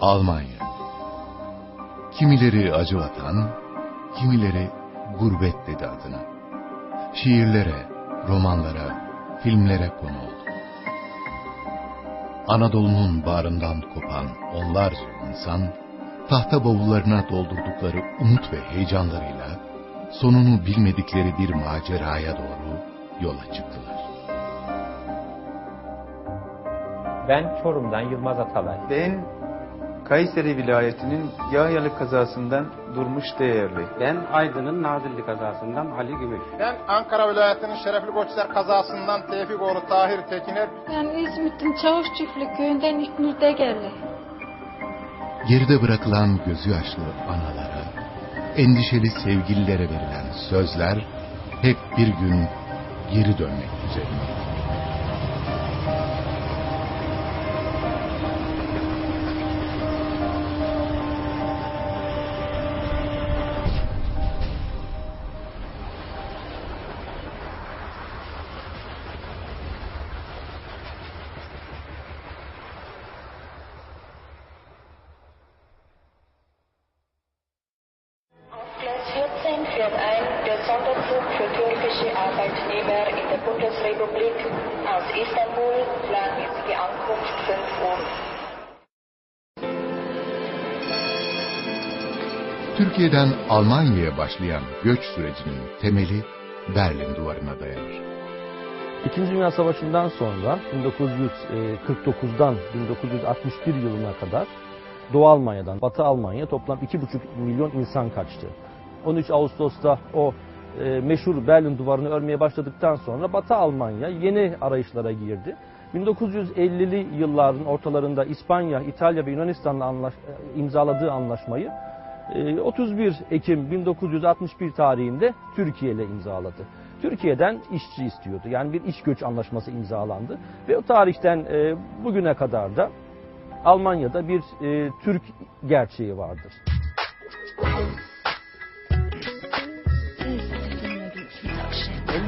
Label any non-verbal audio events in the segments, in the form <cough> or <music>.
Almanya. Kimileri acı vatan, kimileri gurbet dedi adına. Şiirlere, romanlara, filmlere konu oldu. Anadolu'nun bağrından kopan onlarca insan, tahta bavullarına doldurdukları umut ve heyecanlarıyla sonunu bilmedikleri bir maceraya doğru yola çıktılar. Ben Çorum'dan Yılmaz Atalay. Ben Kayseri vilayetinin Yahyalı kazasından Durmuş Değerli. Ben Aydın'ın Nazilli kazasından Ali Gümüş. Ben Ankara vilayetinin Şerefli Koçhisar kazasından Tevfikoğlu Tahir Tekiner. Ben İzmit'in Çavuş Çiftlik köyünden İknur Degerli. Geride bırakılan gözü yaşlı analara, endişeli sevgililere verilen sözler hep bir gün geri dönmek üzerine. 14 fährt ein der Sonderzug für türkische Arbeitnehmer in der Bundesrepublik aus Istanbul. Planmäßige Ankunft 5 Uhr. Türkiye'den Almanya'ya başlayan göç sürecinin temeli Berlin Duvarı'na dayanır. İkinci Dünya Savaşı'ndan sonra 1949'dan 1961 yılına kadar Doğu Almanya'dan Batı Almanya toplam 2,5 milyon insan kaçtı. 13 Ağustos'ta o e, meşhur Berlin duvarını örmeye başladıktan sonra Batı Almanya yeni arayışlara girdi. 1950'li yılların ortalarında İspanya, İtalya ve Yunanistan'la anlaş, e, imzaladığı anlaşmayı e, 31 Ekim 1961 tarihinde Türkiye ile imzaladı. Türkiye'den işçi istiyordu. Yani bir iş göç anlaşması imzalandı. Ve o tarihten e, bugüne kadar da Almanya'da bir e, Türk gerçeği vardır.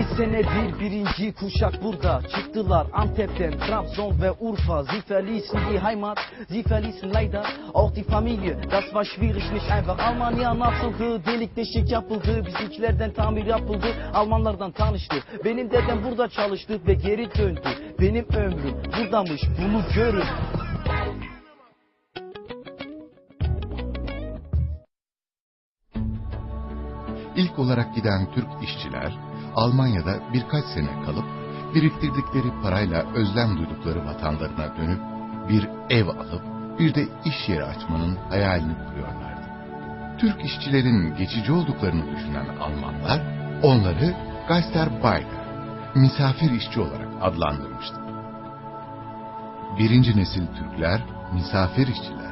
50 senedir birinci kuşak burada. Çıktılar Antep'ten Trabzon ve Urfa. Sie verließen die Heimat, sie verließen leider auch die Familie Das war schwierig nicht einfach Almanya nasıldı, delik deşik yapıldı. Bizimkilerden tamir yapıldı, Almanlardan tanıştı. Benim dedem burada çalıştı ve geri döndü. Benim ömrüm buradamış bunu görün. İlk olarak giden Türk işçiler Almanya'da birkaç sene kalıp biriktirdikleri parayla özlem duydukları vatanlarına dönüp bir ev alıp bir de iş yeri açmanın hayalini kuruyorlardı. Türk işçilerin geçici olduklarını düşünen Almanlar onları Geisterarbeiter, misafir işçi olarak adlandırmıştı. Birinci nesil Türkler, misafir işçiler,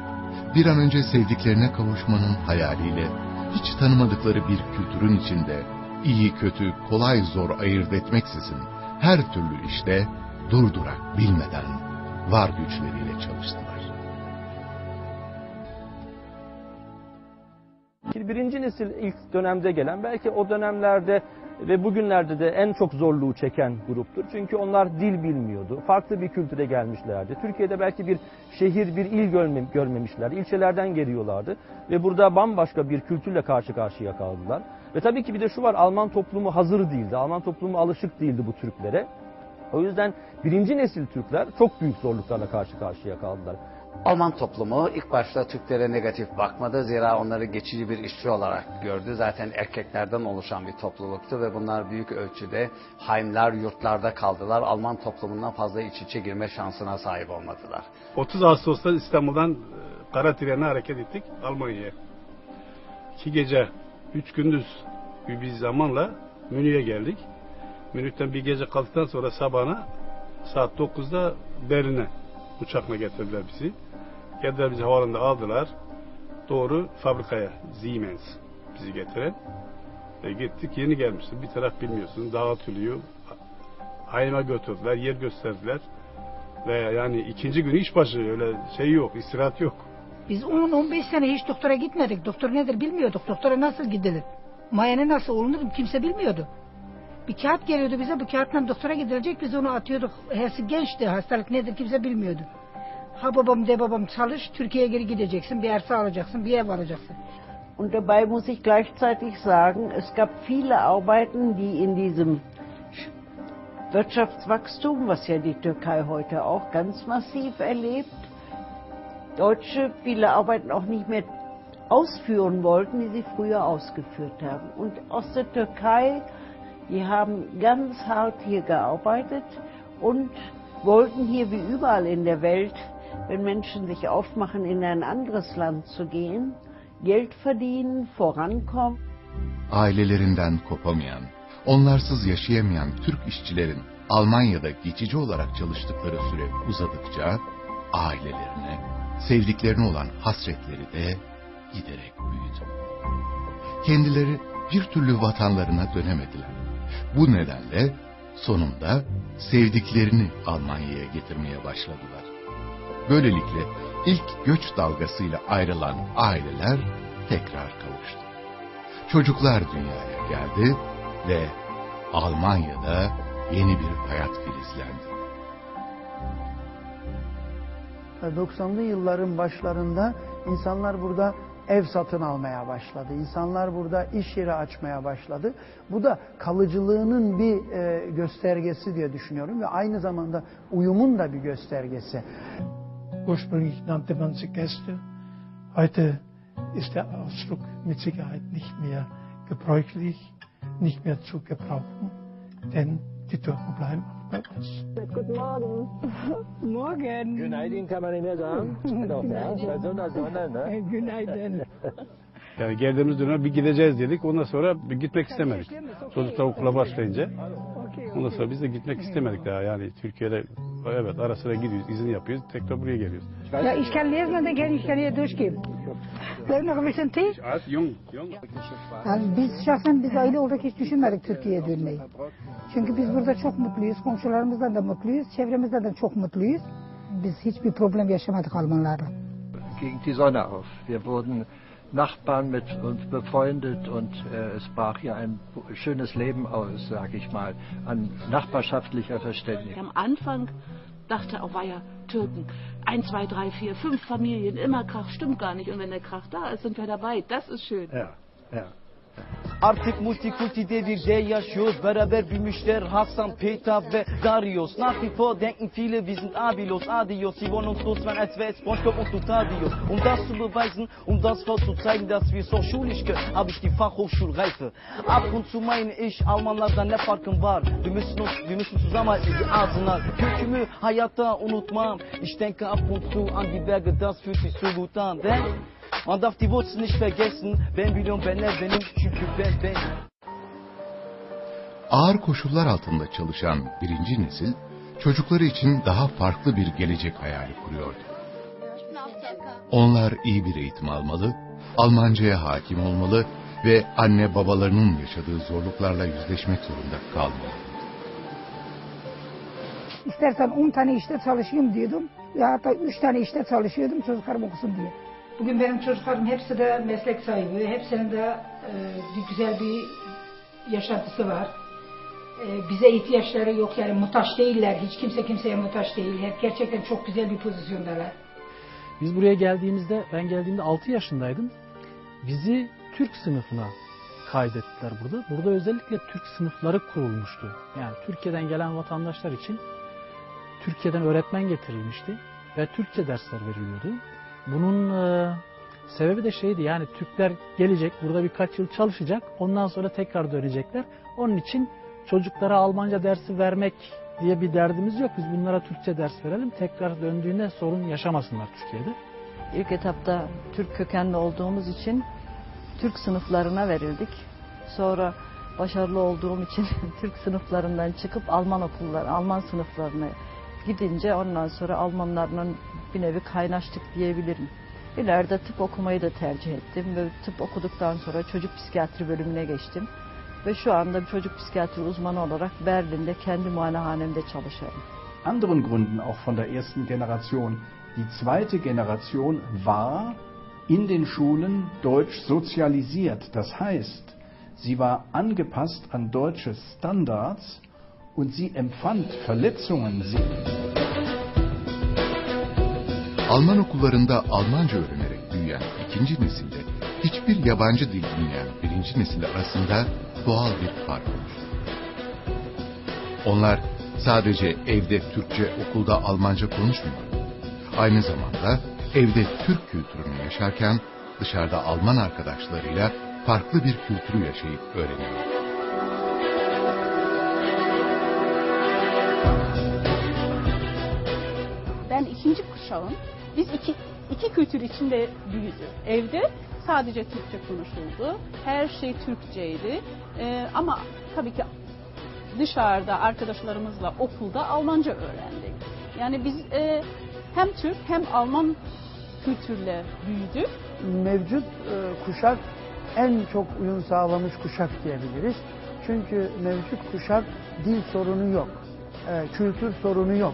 bir an önce sevdiklerine kavuşmanın hayaliyle hiç tanımadıkları bir kültürün içinde iyi kötü kolay zor ayırt etmeksizin her türlü işte durdurak bilmeden var güçleriyle çalıştılar. Birinci nesil ilk dönemde gelen belki o dönemlerde ve bugünlerde de en çok zorluğu çeken gruptur. Çünkü onlar dil bilmiyordu. Farklı bir kültüre gelmişlerdi. Türkiye'de belki bir şehir, bir il görmem, görmemişlerdi. İlçelerden geliyorlardı. Ve burada bambaşka bir kültürle karşı karşıya kaldılar. Ve tabii ki bir de şu var, Alman toplumu hazır değildi. Alman toplumu alışık değildi bu Türklere. O yüzden birinci nesil Türkler çok büyük zorluklarla karşı karşıya kaldılar. Alman toplumu ilk başta Türklere negatif bakmadı. Zira onları geçici bir işçi olarak gördü. Zaten erkeklerden oluşan bir topluluktu ve bunlar büyük ölçüde haimler, yurtlarda kaldılar. Alman toplumundan fazla iç içe girme şansına sahip olmadılar. 30 Ağustos'ta İstanbul'dan e, kara trenle hareket ettik Almanya'ya. İki gece, üç gündüz bir zamanla Münih'e geldik. Münih'ten bir gece kaldıktan sonra sabahına saat 9'da Berlin'e uçakla getirdiler bizi. Geldiler bizi havaalanında aldılar. Doğru fabrikaya Siemens bizi getiren. E gittik yeni gelmişti. Bir taraf bilmiyorsun. Dağıtılıyor. Hayma götürdüler. Yer gösterdiler. Ve yani ikinci gün iş başı öyle şey yok. istirahat yok. Biz 10-15 sene hiç doktora gitmedik. Doktor nedir bilmiyorduk. Doktora nasıl gidilir? Mayene nasıl olunur kimse bilmiyordu. Bir kağıt geliyordu bize bu kağıtla doktora gidilecek biz onu atıyorduk. Hepsi gençti hastalık nedir kimse bilmiyordu. Ha babam de babam çalış, Türkiye'ye geri gideceksin, bir arsa alacaksın, bir ev alacaksın. Und dabei muss ich gleichzeitig sagen, es gab viele Arbeiten, die in diesem Wirtschaftswachstum, was ja die Türkei heute auch ganz massiv erlebt, Deutsche viele Arbeiten auch nicht mehr ausführen wollten, die sie früher ausgeführt haben. Und aus der Türkei, die haben ganz hart hier gearbeitet und wollten hier wie überall in der Welt, wenn Menschen sich aufmachen, in ein anderes Land zu gehen, Geld verdienen, vorankommen. Ailelerinden kopamayan, onlarsız yaşayamayan Türk işçilerin Almanya'da geçici olarak çalıştıkları süre uzadıkça ailelerine, sevdiklerine olan hasretleri de giderek büyüdü. Kendileri bir türlü vatanlarına dönemediler. Bu nedenle sonunda sevdiklerini Almanya'ya getirmeye başladılar. Böylelikle ilk göç dalgasıyla ayrılan aileler tekrar kavuştu. Çocuklar dünyaya geldi ve Almanya'da yeni bir hayat filizlendi. 90'lı yılların başlarında insanlar burada ev satın almaya başladı. İnsanlar burada iş yeri açmaya başladı. Bu da kalıcılığının bir e, göstergesi diye düşünüyorum ve aynı zamanda uyumun da bir göstergesi. Ursprünglich nannte man sie Gäste. Heute ist der Ausdruck mit Sicherheit nicht mehr gebräuchlich, nicht mehr zu gebrauchen, denn die Türken bleiben. Guten Morgen. <laughs> Morgen. Günaydın kann man nicht mehr sagen. Ne? <laughs> Günaydın. <laughs> Yani geldiğimiz dönem bir gideceğiz dedik. Ondan sonra bir gitmek istemedik. Çocuklar okula başlayınca. Ondan sonra biz de gitmek istemedik daha. Yani Türkiye'de evet ara sıra gidiyoruz, izin yapıyoruz. Tekrar buraya geliyoruz. Ja, ich kann lesen und dann kann ich kann hier noch ein bisschen Tee? Az, jung, jung. Yani biz şahsen biz aile olarak hiç düşünmedik Türkiye'ye dönmeyi. Çünkü biz burada çok mutluyuz. Komşularımızdan da mutluyuz. Çevremizden de çok mutluyuz. Biz hiçbir problem yaşamadık Almanlarla. ging die Sonne auf. Wir wurden Nachbarn mit uns befreundet und äh, es brach hier ein schönes Leben aus, sage ich mal, an nachbarschaftlicher Verständigung. Am Anfang dachte auch, war ja Türken. Ein, zwei, drei, vier, fünf Familien, immer Krach, stimmt gar nicht. Und wenn der Krach da ist, sind wir dabei. Das ist schön. Ja, ja. Artık multikulti devirde yaşıyoruz. Beraber büyümüşler Hasan, Peter ve Darius. Vor denken viele wir sind abilos, adios Sie wollen uns loswerden als wäre es Spongebob und Tutadios Um das zu beweisen, um das vorzuzeigen Dass wir so schulisch können, habe ich die Fachhochschulreife Ab und zu meine ich, Almanlardan ne farkım var? Wir müssen, uns, wir müssen zusammenhalten, die ağzına Kökümü hayatta unutmam. Ich denke ab und zu an die Berge, das fühlt sich so gut an Denn Man darf die Wurzeln nicht vergessen. Ben biliyorum benler benim çünkü ben benim. Ağır koşullar altında çalışan birinci nesil, çocukları için daha farklı bir gelecek hayali kuruyordu. Onlar iyi bir eğitim almalı, Almancaya hakim olmalı ve anne babalarının yaşadığı zorluklarla yüzleşmek zorunda kalmalı. İstersen 10 tane işte çalışayım diyordum. Ya hatta 3 tane işte çalışıyordum çocuklarım okusun diye. Bugün benim çocuklarım hepsi de meslek sahibi. Hepsinin de e, bir güzel bir yaşantısı var. E, bize ihtiyaçları yok yani muhtaç değiller. Hiç kimse kimseye muhtaç değil. Hep gerçekten çok güzel bir pozisyondalar. Biz buraya geldiğimizde, ben geldiğimde 6 yaşındaydım. Bizi Türk sınıfına kaydettiler burada. Burada özellikle Türk sınıfları kurulmuştu. Yani Türkiye'den gelen vatandaşlar için Türkiye'den öğretmen getirilmişti ve Türkçe dersler veriliyordu. Bunun e, sebebi de şeydi yani Türkler gelecek burada birkaç yıl çalışacak ondan sonra tekrar dönecekler. Onun için çocuklara Almanca dersi vermek diye bir derdimiz yok. Biz bunlara Türkçe ders verelim tekrar döndüğünde sorun yaşamasınlar Türkiye'de. İlk etapta Türk kökenli olduğumuz için Türk sınıflarına verildik. Sonra başarılı olduğum için <laughs> Türk sınıflarından çıkıp Alman okullar, Alman sınıflarına gidince ondan sonra Almanlarla bir nevi kaynaştık diyebilirim. İleride tıp okumayı da tercih ettim ve tıp okuduktan sonra çocuk psikiyatri bölümüne geçtim. Ve şu anda çocuk psikiyatri uzmanı olarak Berlin'de kendi muayenehanemde çalışıyorum. Anderen Gründen auch von der ersten Generation. Die zweite Generation war in den Schulen deutsch sozialisiert. Das heißt, sie war angepasst an deutsche Standards und sie empfand Verletzungen. Sie Alman okullarında Almanca öğrenerek büyüyen ikinci nesilde hiçbir yabancı dil bilmeyen birinci nesil arasında doğal bir fark oluştu. Onlar sadece evde Türkçe, okulda Almanca konuşmuyor. Aynı zamanda evde Türk kültürünü yaşarken dışarıda Alman arkadaşlarıyla farklı bir kültürü yaşayıp öğreniyor. Kuşağım. Biz iki, iki kültür içinde büyüdük. Evde sadece Türkçe konuşuldu. Her şey Türkçeydi. Ee, ama tabii ki dışarıda arkadaşlarımızla okulda Almanca öğrendik. Yani biz e, hem Türk hem Alman kültürle büyüdük. Mevcut e, kuşak en çok uyum sağlamış kuşak diyebiliriz. Çünkü mevcut kuşak dil sorunu yok, e, kültür sorunu yok.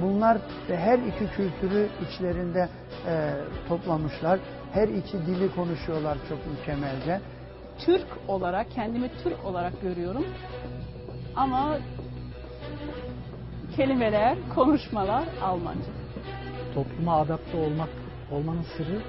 Bunlar her iki kültürü içlerinde e, toplamışlar. Her iki dili konuşuyorlar çok mükemmelce. Türk olarak, kendimi Türk olarak görüyorum. Ama kelimeler, konuşmalar Almanca. Topluma adapte olmak olmanın sırrı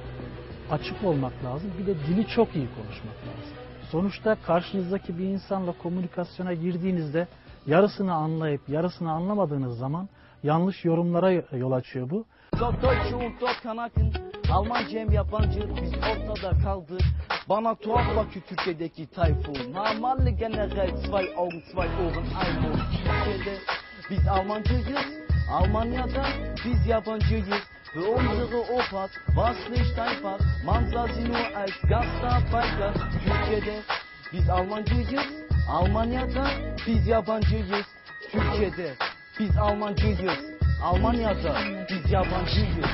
açık olmak lazım. Bir de dili çok iyi konuşmak lazım. Sonuçta karşınızdaki bir insanla komünikasyona girdiğinizde yarısını anlayıp yarısını anlamadığınız zaman yanlış yorumlara yol açıyor bu. Deutsche und Kanaken Almanca hem yabancı biz ortada kaldık. Bana tuhaf bakıyor Türkiye'deki tayfun. Normalde generell zwei Augen zwei Ohren ein Türkiye'de biz Almancıyız Almanya'da biz yabancıyız. Ve unsere Opas was nicht einfach Man sah sie nur als Gastarbeiter. Türkiye'de biz Almancıyız Almanya'da biz yabancıyız. Türkiye'de biz Almancıyız Almanya'da biz yabancıyız.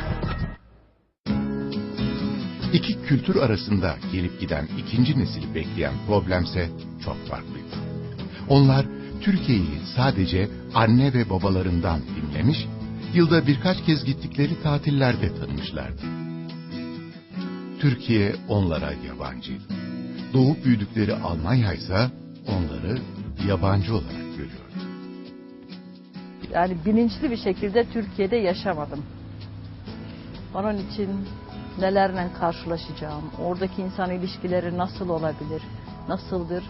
İki kültür arasında gelip giden ikinci nesili bekleyen problemse çok farklıydı. Onlar Türkiye'yi sadece anne ve babalarından dinlemiş, yılda birkaç kez gittikleri tatillerde tanımışlardı. Türkiye onlara yabancıydı. Doğup büyüdükleri Almanya ise onları yabancı olarak görüyordu. Yani bilinçli bir şekilde Türkiye'de yaşamadım. Onun için nelerle karşılaşacağım, oradaki insan ilişkileri nasıl olabilir, nasıldır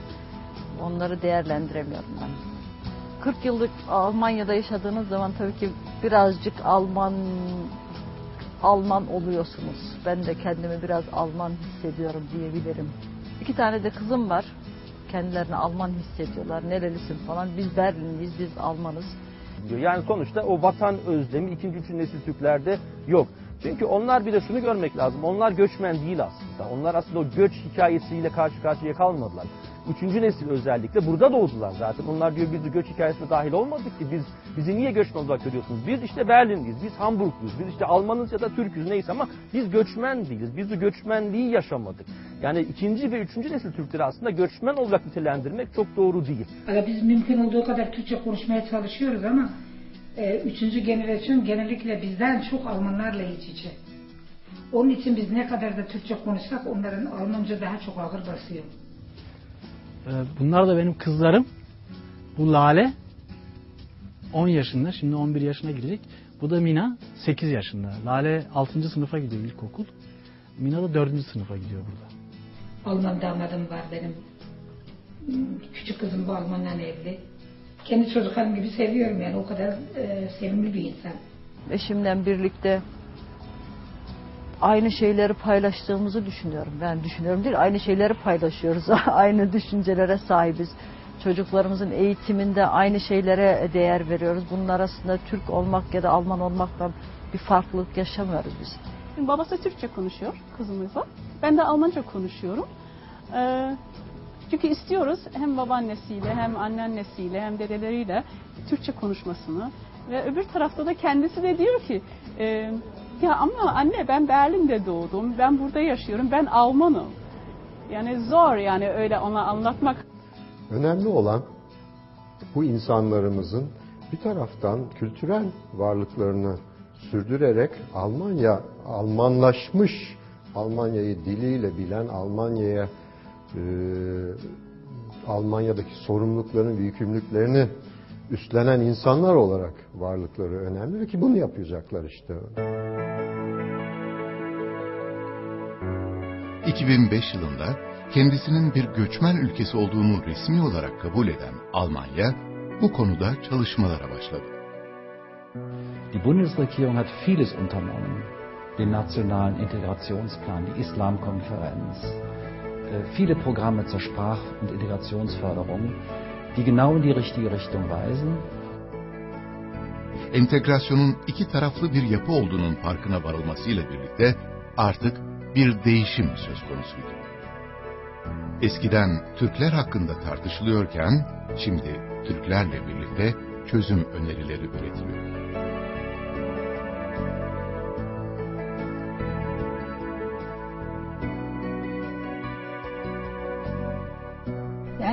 onları değerlendiremiyorum ben. 40 yıllık Almanya'da yaşadığınız zaman tabii ki birazcık Alman Alman oluyorsunuz. Ben de kendimi biraz Alman hissediyorum diyebilirim. İki tane de kızım var. Kendilerini Alman hissediyorlar. Nerelisin falan. Biz Berlinliyiz, biz Almanız. Yani sonuçta o vatan özlemi ikinci, üçüncü nesil Türklerde yok. Çünkü onlar bir de şunu görmek lazım. Onlar göçmen değil aslında. Onlar aslında o göç hikayesiyle karşı karşıya kalmadılar. Üçüncü nesil özellikle burada doğdular zaten. Onlar diyor biz de göç hikayesine dahil olmadık ki. Biz bizi niye göçmen olarak görüyorsunuz? Biz işte Berlinliyiz, biz Hamburgluyuz, biz işte Almanız ya da Türk'üz neyse ama biz göçmen değiliz. Biz de göçmenliği yaşamadık. Yani ikinci ve üçüncü nesil Türkleri aslında göçmen olarak nitelendirmek çok doğru değil. Biz mümkün olduğu kadar Türkçe konuşmaya çalışıyoruz ama e, üçüncü jenerasyon genellikle bizden çok Almanlarla iç içe. Onun için biz ne kadar da Türkçe konuşsak onların Almanca daha çok ağır basıyor. Ee, Bunlar da benim kızlarım. Bu Lale 10 yaşında, şimdi 11 yaşına girecek. Bu da Mina 8 yaşında. Lale 6. sınıfa gidiyor ilkokul. Mina da 4. sınıfa gidiyor burada. Alman damadım var benim. Küçük kızım bu Almanla evli. Kendi çocuklarım gibi seviyorum yani o kadar e, sevimli bir insan. Eşimle birlikte aynı şeyleri paylaştığımızı düşünüyorum. Ben düşünüyorum değil, aynı şeyleri paylaşıyoruz. <laughs> aynı düşüncelere sahibiz. Çocuklarımızın eğitiminde aynı şeylere değer veriyoruz. Bunun arasında Türk olmak ya da Alman olmakla bir farklılık yaşamıyoruz biz. Şimdi babası Türkçe konuşuyor kızımızla. Ben de Almanca konuşuyorum. Ee, çünkü istiyoruz hem babaannesiyle hem anneannesiyle hem dedeleriyle Türkçe konuşmasını. Ve öbür tarafta da kendisi de diyor ki e, ya ama anne ben Berlin'de doğdum, ben burada yaşıyorum, ben Almanım. Yani zor yani öyle ona anlatmak. Önemli olan bu insanlarımızın bir taraftan kültürel varlıklarını sürdürerek Almanya, Almanlaşmış, Almanya'yı diliyle bilen, Almanya'ya e, Almanya'daki sorumluluklarını ve yükümlülüklerini üstlenen insanlar olarak varlıkları önemli ve ki bunu yapacaklar işte. 2005 yılında kendisinin bir göçmen ülkesi olduğunu resmi olarak kabul eden Almanya bu konuda çalışmalara başladı. Die Bundesregierung hat vieles unternommen. Den nationalen Integrationsplan, die Islamkonferenz, viele Programme zur Sprach- und Integrationsförderung, die genau in die richtige Richtung weisen. Entegrasyonun iki taraflı bir yapı olduğunun farkına varılmasıyla birlikte artık bir değişim söz konusuydu. Eskiden Türkler hakkında tartışılıyorken şimdi Türklerle birlikte çözüm önerileri üretiliyor.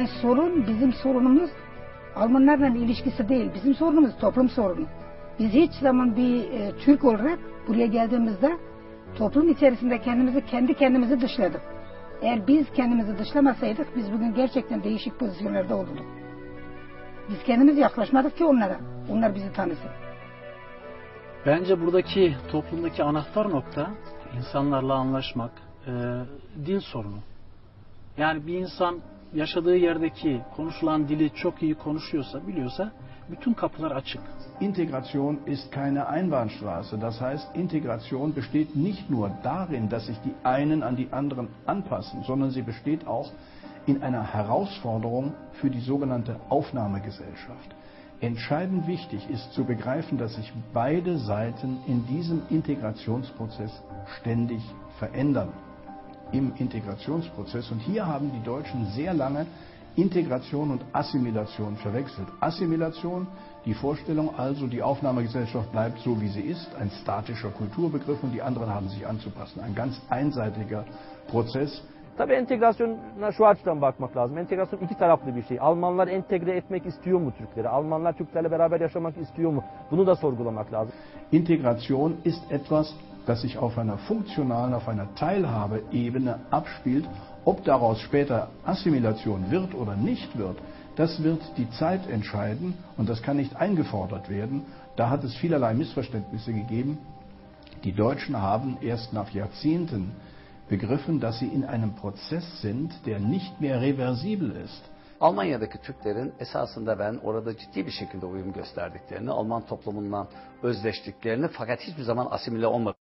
Sorun bizim sorunumuz Almanlarla ilişkisi değil. Bizim sorunumuz toplum sorunu. Biz hiç zaman bir e, Türk olarak buraya geldiğimizde toplum içerisinde kendimizi kendi kendimizi dışladık. Eğer biz kendimizi dışlamasaydık biz bugün gerçekten değişik pozisyonlarda olurduk. Biz kendimiz yaklaşmadık ki onlara. Onlar bizi tanısın. Bence buradaki toplumdaki anahtar nokta insanlarla anlaşmak, e, din sorunu. Yani bir insan yaşadığı yerdeki konuşulan dili çok iyi konuşuyorsa, biliyorsa bütün kapılar açık. Integration ist keine Einbahnstraße. Das heißt, Integration besteht nicht nur darin, dass sich die einen an die anderen anpassen, sondern sie besteht auch in einer Herausforderung für die sogenannte Aufnahmegesellschaft. Entscheidend wichtig ist zu begreifen, dass sich beide Seiten in diesem Integrationsprozess ständig verändern. Im Integrationsprozess. Und hier haben die Deutschen sehr lange Integration und Assimilation verwechselt. Assimilation, die Vorstellung also, die Aufnahmegesellschaft bleibt so, wie sie ist, ein statischer Kulturbegriff und die anderen haben sich anzupassen. Ein ganz einseitiger Prozess. Tabii entegrasyona şu açıdan bakmak lazım. Entegrasyon iki taraflı bir şey. Almanlar entegre etmek istiyor mu Türkleri? Almanlar Türklerle beraber yaşamak istiyor mu? Bunu da sorgulamak lazım. Integration ist etwas, das sich auf einer funktionalen, auf einer Teilhabeebene abspielt. Ob daraus später Assimilation wird oder nicht wird, das wird die Zeit entscheiden und das kann nicht eingefordert werden. Da hat es vielerlei Missverständnisse gegeben. Die Deutschen haben erst nach Jahrzehnten begriffen, dass sie in einem Prozess sind, der nicht mehr reversibel ist. Almanya'daki Türklerin esasında ben orada ciddi bir şekilde uyum gösterdiklerini, Alman toplumundan özleştiklerini fakat hiçbir zaman asimile olmadıklarını